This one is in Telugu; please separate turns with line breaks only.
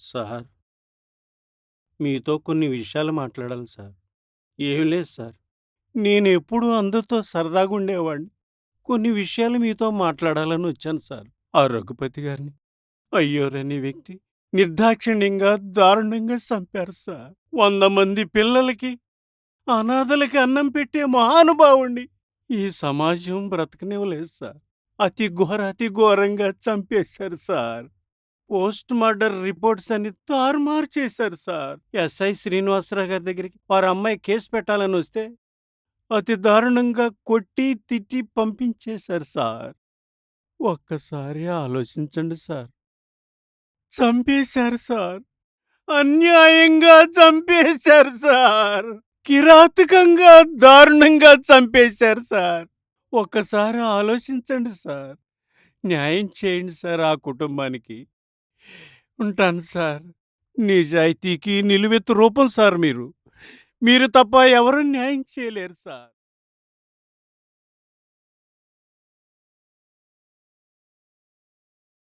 సార్. మీతో కొన్ని విషయాలు మాట్లాడాలి సార్. ఏం లేదు సార్. నేను ఎప్పుడూ అందరితో సరదాగా ఉండేవాడిని. కొన్ని విషయాలు మీతో మాట్లాడాలని వచ్చాను సార్. ఆ రఘుపతి గారిని అయ్యోరనే వ్యక్తి నిర్దాక్షిణ్యంగా దారుణంగా చంపారు సార్. వంద మంది పిల్లలకి అనాథలకి అన్నం పెట్టే మహానుభావుణ్ణి ఈ సమాజం బ్రతకనివ్వలేదు సార్. అతి ఘోర అతి ఘోరంగా చంపేశారు సార్. పోస్ట్ మర్డర్ రిపోర్ట్స్ అని తారుమారు చేశారు సార్. ఎస్ఐ శ్రీనివాసరావు గారి దగ్గరికి వారి అమ్మాయి కేసు పెట్టాలని వస్తే అతి దారుణంగా కొట్టి తిట్టి పంపించేశారు సార్. ఒక్కసారి ఆలోచించండి సార్. చంపేశారు సార్. అన్యాయంగా చంపేశారు సార్. కిరాతకంగా దారుణంగా చంపేశారు సార్. ఒక్కసారి ఆలోచించండి సార్. న్యాయం చేయండి సార్ ఆ కుటుంబానికి. ఉంటాను సార్. నిజాయితీకి నిలువెత్తు రూపం సార్ మీరు. మీరు తప్ప ఎవరు న్యాయం చేయలేరు సార్.